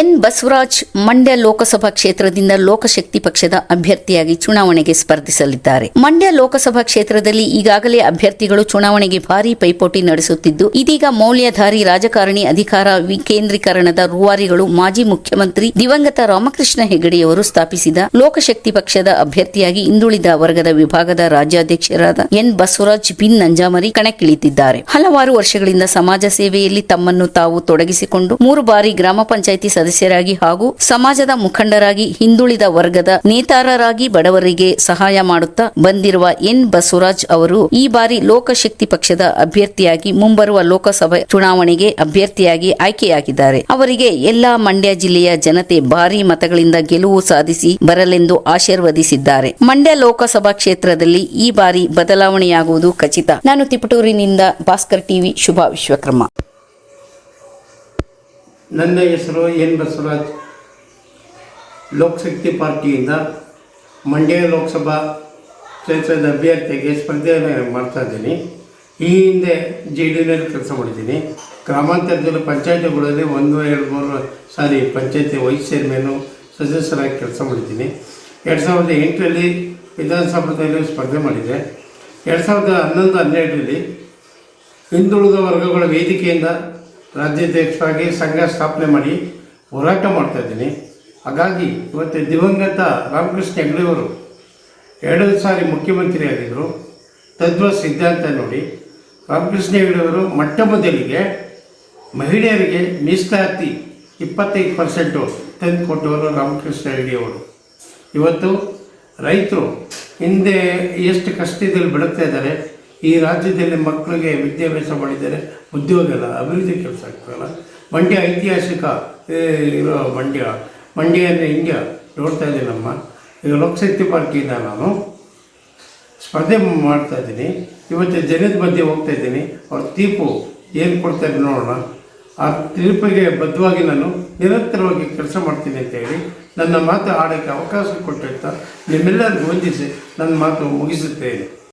N Basavaraj Mandya Lok Sabha ಕ್ಷೇತ್ರದಿಂದ ಲೋಕಶಕ್ತಿ ಪಕ್ಷದ ಅಭ್ಯರ್ಥಿಯಾಗಿ ಚುನಾವಣೆಗೆ ಸ್ಪರ್ಧಿಸಲಿದ್ದಾರೆ. ಮಂಡ್ಯ ಲೋಕಸಭಾ ಕ್ಷೇತ್ರದಲ್ಲಿ ಈಗಾಗಲೇ ಅಭ್ಯರ್ಥಿಗಳು ಚುನಾವಣೆಗೆ ಭಾರಿ ಪೈಪೋಟಿ ನಡೆಸುತ್ತಿದ್ದು, ಇದೀಗ ಮೌಲ್ಯಧಾರಿ ರಾಜಕಾರಣಿ ಅಧಿಕಾರ ವಿಕೇಂದ್ರೀಕರಣದ ರೂವಾರಿಗಳು ಮಾಜಿ ಮುಖ್ಯಮಂತ್ರಿ ದಿವಂಗತ ರಾಮಕೃಷ್ಣ ಹೆಗಡೆಯವರು ಸ್ಥಾಪಿಸಿದ ಲೋಕಶಕ್ತಿ ಪಕ್ಷದ ಅಭ್ಯರ್ಥಿಯಾಗಿ ಹಿಂದುಳಿದ ವರ್ಗದ ವಿಭಾಗದ ರಾಜ್ಯಾಧ್ಯಕ್ಷರಾದ ಎನ್ ಬಸವರಾಜ್ ಬಿನ್ ನಂಜಾಮರಿ ಕಣಕ್ಕಿಳಿದಿದ್ದಾರೆ. ಹಲವಾರು ವರ್ಷಗಳಿಂದ ಸಮಾಜ ಸೇವೆಯಲ್ಲಿ ತಮ್ಮನ್ನು ತಾವು ತೊಡಗಿಸಿಕೊಂಡು ಮೂರು ಬಾರಿ ಗ್ರಾಮ ಪಂಚಾಯಿತಿ ಸದಸ್ಯರಾಗಿ ಹಾಗೂ ಸಮಾಜದ ಮುಖಂಡರಾಗಿ ಹಿಂದುಳಿದ ವರ್ಗದ ನೇತಾರರಾಗಿ ಬಡವರಿಗೆ ಸಹಾಯ ಮಾಡುತ್ತಾ ಬಂದಿರುವ ಎನ್ ಬಸವರಾಜ್ ಅವರು ಈ ಬಾರಿ ಲೋಕಶಕ್ತಿ ಪಕ್ಷದ ಅಭ್ಯರ್ಥಿಯಾಗಿ ಮುಂಬರುವ ಲೋಕಸಭೆ ಚುನಾವಣೆಗೆ ಅಭ್ಯರ್ಥಿಯಾಗಿ ಆಯ್ಕೆಯಾಗಿದ್ದಾರೆ. ಅವರಿಗೆ ಎಲ್ಲಾ ಮಂಡ್ಯ ಜಿಲ್ಲೆಯ ಜನತೆ ಭಾರಿ ಮತಗಳಿಂದ ಗೆಲುವು ಸಾಧಿಸಿ ಬರಲೆಂದು ಆಶೀರ್ವದಿಸಿದ್ದಾರೆ. ಮಂಡ್ಯ ಲೋಕಸಭಾ ಕ್ಷೇತ್ರದಲ್ಲಿ ಈ ಬಾರಿ ಬದಲಾವಣೆಯಾಗುವುದು ಖಚಿತ. ನಾನು ತಿಪಟೂರಿನಿಂದ ಭಾಸ್ಕರ್ ಟಿವಿ, ಶುಭ ವಿಶ್ವಕ್ರಮ. ನನ್ನ ಹೆಸರು ಎನ್ ಬಸವರಾಜ್. ಲೋಕಶಕ್ತಿ ಪಾರ್ಟಿಯಿಂದ ಮಂಡ್ಯ ಲೋಕಸಭಾ ಕ್ಷೇತ್ರದ ಅಭ್ಯರ್ಥಿಗೆ ಸ್ಪರ್ಧೆಯನ್ನು ಮಾಡ್ತಾ ಇದ್ದೀನಿ. ಈ ಹಿಂದೆ ಜೆ ಡಿ ನಲ್ಲಿ ಕೆಲಸ ಮಾಡಿದ್ದೀನಿ. ಗ್ರಾಮಾಂತರದಲ್ಲಿ ಪಂಚಾಯತಿಗಳಲ್ಲಿ ಒಂದು, ಎರಡು, ಮೂರು ಸಾರಿ ಪಂಚಾಯತಿ ವೈಸ್ ಚೇರ್ಮನ್ನು ಸದಸ್ಯರಾಗಿ ಕೆಲಸ ಮಾಡಿದ್ದೀನಿ. ಎರಡು ಸಾವಿರದ ಎಂಟರಲ್ಲಿ ವಿಧಾನಸಭೆಯಲ್ಲಿ ಸ್ಪರ್ಧೆ ಮಾಡಿದೆ. ಎರಡು ಸಾವಿರದ ಹನ್ನೊಂದು, ಹನ್ನೆರಡರಲ್ಲಿ ಹಿಂದುಳಿದ ವರ್ಗಗಳ ವೇದಿಕೆಯಿಂದ ರಾಜ್ಯಾಧ್ಯಕ್ಷರಾಗಿ ಸಂಘ ಸ್ಥಾಪನೆ ಮಾಡಿ ಹೋರಾಟ ಮಾಡ್ತಾ ಇದ್ದೀನಿ. ಹಾಗಾಗಿ ಇವತ್ತು ದಿವಂಗತ ರಾಮಕೃಷ್ಣ ಹೆಗಡೆಯವರು ಎರಡು ಸಾರಿ ಮುಖ್ಯಮಂತ್ರಿ ಆಗಿದ್ದರು ತದ್ವ ಸಿದ್ಧಾಂತ ನೋಡಿ, ರಾಮಕೃಷ್ಣ ಹೆಗಡೆಯವರು ಮೊಟ್ಟ ಮೊದಲಿಗೆ ಮಹಿಳೆಯರಿಗೆ ಮೀಸಲಾತಿ ಇಪ್ಪತ್ತೈದು ಪರ್ಸೆಂಟು ತಂದು ಕೊಟ್ಟವರು ರಾಮಕೃಷ್ಣ ಹೆಗಡೆಯವರು ಇವತ್ತು ರೈತರು ಹಿಂದೆ ಎಷ್ಟು ಕಷ್ಟದಲ್ಲಿ ಬಿಡುತ್ತಾ ಇದ್ದಾರೆ ಈ ರಾಜ್ಯದಲ್ಲಿ ಮಕ್ಕಳಿಗೆ ವಿದ್ಯಾಭ್ಯಾಸ ಮಾಡಿದರೆ ಉದ್ಯೋಗ ಇಲ್ಲ ಅಭಿವೃದ್ಧಿ ಕೆಲಸ ಆಗ್ತಾಯಿಲ್ಲ ಮಂಡ್ಯ ಐತಿಹಾಸಿಕ ಇರೋ ಮಂಡ್ಯ ಮಂಡ್ಯ ಅಂದರೆ ಇಂಡಿಯಾ ನೋಡ್ತಾ ಇದ್ದೀನಿ ನಮ್ಮ. ಈಗ ಲೋಕಶಕ್ತಿ ಪಾರ್ಟಿಯಿಂದ ನಾನು ಸ್ಪರ್ಧೆ ಮಾಡ್ತಾ ಇದ್ದೀನಿ. ಇವತ್ತು ಜನದ ಮಧ್ಯೆ ಹೋಗ್ತಾ ಇದ್ದೀನಿ. ಅವ್ರ ತೀರ್ಪು ಏನು ಕೊಡ್ತಾರೆ ನೋಡೋಣ. ಆ ತೀರ್ಪಿಗೆ ಬದ್ಧವಾಗಿ ನಾನು ನಿರಂತರವಾಗಿ ಕೆಲಸ ಮಾಡ್ತೀನಿ ಅಂತ ಹೇಳಿ ನನ್ನ ಮಾತು ಆಡೋಕ್ಕೆ ಅವಕಾಶ ಕೊಟ್ಟಿರ್ತಾ ನಿಮ್ಮೆಲ್ಲರಿಗೂ ವಂದಿಸಿ ನನ್ನ ಮಾತು ಮುಗಿಸುತ್ತೇನೆ.